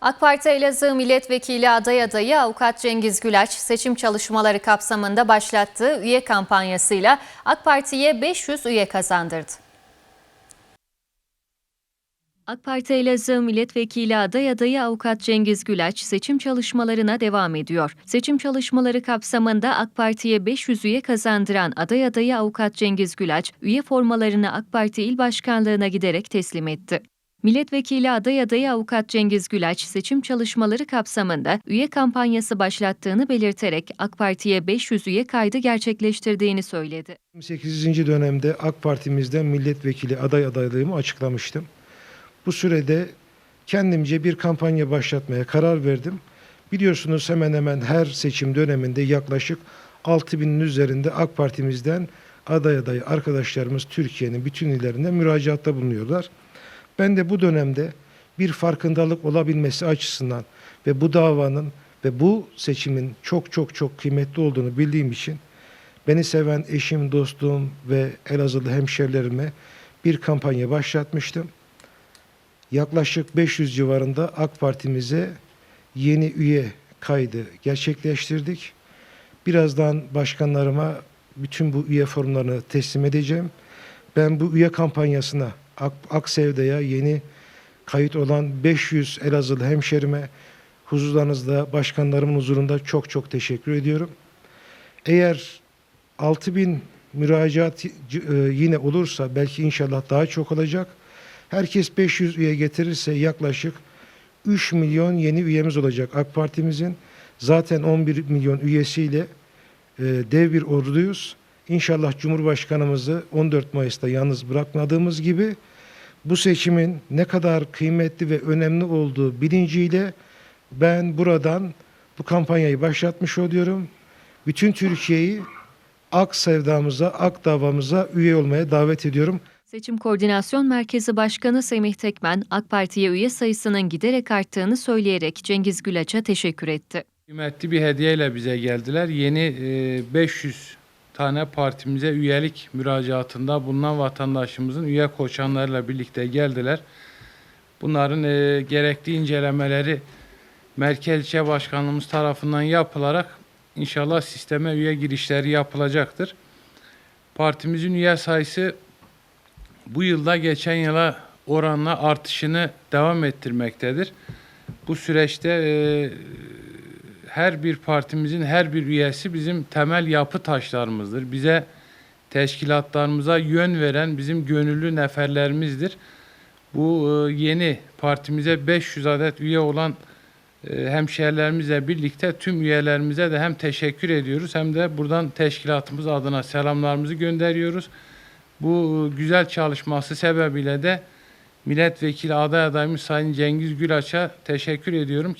AK Parti Elazığ Milletvekili aday adayı Avukat Cengiz Gülaç seçim çalışmaları kapsamında başlattığı üye kampanyasıyla AK Parti'ye 500 üye kazandırdı. AK Parti Elazığ Milletvekili aday adayı Avukat Cengiz Gülaç seçim çalışmalarına devam ediyor. Seçim çalışmaları kapsamında AK Parti'ye 500 üye kazandıran aday adayı Avukat Cengiz Gülaç, üye formalarını AK Parti İl Başkanlığı'na giderek teslim etti. Milletvekili aday adayı Avukat Cengiz Gülaç seçim çalışmaları kapsamında üye kampanyası başlattığını belirterek AK Parti'ye 500 üye kaydı gerçekleştirdiğini söyledi. 28. dönemde AK Parti'mizden milletvekili aday adaylığımı açıklamıştım. Bu sürede kendimce bir kampanya başlatmaya karar verdim. Biliyorsunuz hemen hemen her seçim döneminde yaklaşık 6000'in üzerinde AK Parti'mizden aday adayı arkadaşlarımız Türkiye'nin bütün illerinde müracaatta bulunuyorlar. Ben de bu dönemde bir farkındalık olabilmesi açısından ve bu davanın ve bu seçimin çok çok çok kıymetli olduğunu bildiğim için beni seven eşim, dostum ve Elazığlı hemşerilerime bir kampanya başlatmıştım. Yaklaşık 500 civarında AK Partimize yeni üye kaydı gerçekleştirdik. Birazdan başkanlarıma bütün bu üye formlarını teslim edeceğim. Ben bu üye kampanyasına Ak, Aksevda'ya yeni kayıt olan 500 Elazığlı hemşerime huzurlarınızda başkanlarımın huzurunda çok çok teşekkür ediyorum. Eğer 6000 müracaat e, yine olursa belki inşallah daha çok olacak. Herkes 500 üye getirirse yaklaşık 3 milyon yeni üyemiz olacak AK Parti'mizin. Zaten 11 milyon üyesiyle e, dev bir orduyuz. İnşallah Cumhurbaşkanımızı 14 Mayıs'ta yalnız bırakmadığımız gibi bu seçimin ne kadar kıymetli ve önemli olduğu bilinciyle ben buradan bu kampanyayı başlatmış oluyorum. Bütün Türkiye'yi ak sevdamıza, ak davamıza üye olmaya davet ediyorum. Seçim Koordinasyon Merkezi Başkanı Semih Tekmen, AK Parti'ye üye sayısının giderek arttığını söyleyerek Cengiz Gülaç'a teşekkür etti. Kıymetli bir hediyeyle bize geldiler. Yeni e, 500 tane partimize üyelik müracaatında bulunan vatandaşımızın üye koçanlarıyla birlikte geldiler. Bunların e, gerekli incelemeleri Merkez İlçe Başkanlığımız tarafından yapılarak inşallah sisteme üye girişleri yapılacaktır. Partimizin üye sayısı bu yılda geçen yıla oranla artışını devam ettirmektedir. Bu süreçte e, her bir partimizin her bir üyesi bizim temel yapı taşlarımızdır. Bize teşkilatlarımıza yön veren bizim gönüllü neferlerimizdir. Bu e, yeni partimize 500 adet üye olan e, hemşehrilerimizle birlikte tüm üyelerimize de hem teşekkür ediyoruz hem de buradan teşkilatımız adına selamlarımızı gönderiyoruz. Bu güzel çalışması sebebiyle de milletvekili aday adayımız Sayın Cengiz Gülaç'a teşekkür ediyorum.